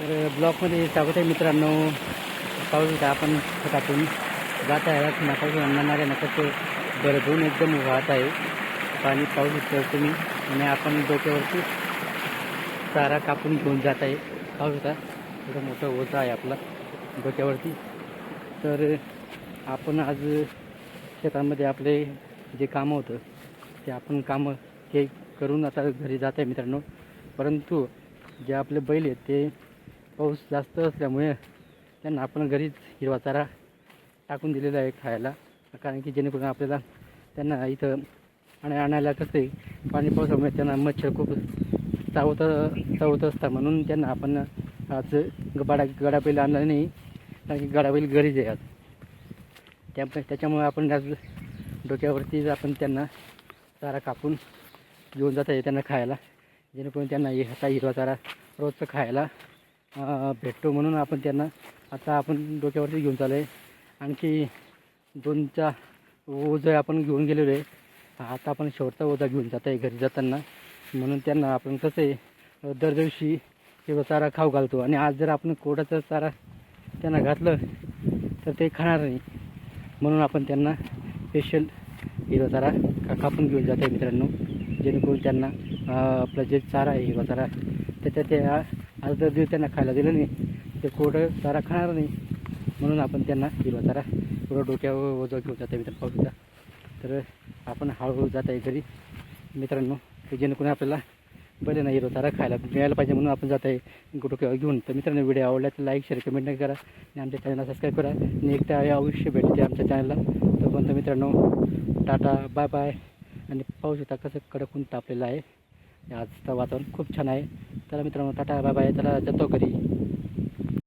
तर ब्लॉकमध्ये स्वागत आहे मित्रांनो. पाहू शकता आपण खतातून जात आहे. पुन्हा पाहू शकता नाऱ्या भरभरून एकदम वाहत आहे. पाणी पाहू शकता तुम्ही आणि आपण डोक्यावरती चारा कापून घेऊन जात आहे. पाहू शकता एवढं मोठं ओझं आहे आपला डोक्यावरती. तर आपण आज शेतामध्ये आपले जे कामं होतं ते आपण कामं ते करून आता घरी जात आहे मित्रांनो. परंतु जे आपले बैल आहेत ते पाऊस जास्त असल्यामुळे त्यांना आपण घरीच हिरवा चारा टाकून दिलेला आहे खायला. कारण की जेणेकरून आपल्याला त्यांना इथं आणि आणायला कसं आहे पाणी पावसामुळे त्यांना मच्छर खूप चावत चावत असतात. म्हणून त्यांना आपण आज गडा बैल आणला नाही कारण की गडाबैल घरीच आहे आज. त्या त्याच्यामुळे आपण आज डोक्यावरती आपण त्यांना चारा कापून घेऊन जाता येईल त्यांना खायला. जेणेकरून त्यांना हे असा हिरवा चारा रोजचं खायला भेटतो म्हणून आपण त्यांना आता आपण डोक्यावरती घेऊन चालू आहे आणखी दोनचा ओझं आपण घेऊन गेलेलो आहे. आता आपण शेवटचा ओझा घेऊन जात आहे घरी जाताना. म्हणून त्यांना आपण कसं आहे दर दिवशी किंवा चारा खाऊ घालतो. आणि आज जर आपण कोडाचा चारा त्यांना घातलं तर ते खाणार नाही. म्हणून आपण त्यांना स्पेशल हिरवा चारा का कापून घेऊन जात आहे मित्रांनो. जेणेकरून त्यांना आपलं जे चारा आहे हिरवा चारा त्याच्या त्या आता आज जर दिवस त्यांना खायला दिलं नाही. ते कोरडं चारा खाणार नाही. म्हणून आपण त्यांना दिला. चारा पुढं डोक्यावर वजा घेऊन जाता आहे मित्रांनो तर आपण हळूहळू जात आहे घरी. मित्रांनो की जेणेकरून आपल्याला पहिले ना हिरो चारा खायला. मिळायला पाहिजे म्हणून आपण जात आहे डोक्यावर घेऊन. तर मित्रांनो व्हिडिओ आवडला तर लाईक शेअर कमेंट करा. आणि आमच्या चॅनलला सबस्क्राईब करा. आणि एकदा अवश्य भेटते आमच्या चॅनलला तोपर्यंत मित्रांनो टाटा बाय बाय आणि पाहू शकता कसं कडक ऊन तापलेलं आहे. आजचं वातावरण खूप छान आहे. चला मित्रांनो टाटा बाय बाय चला जातो घरी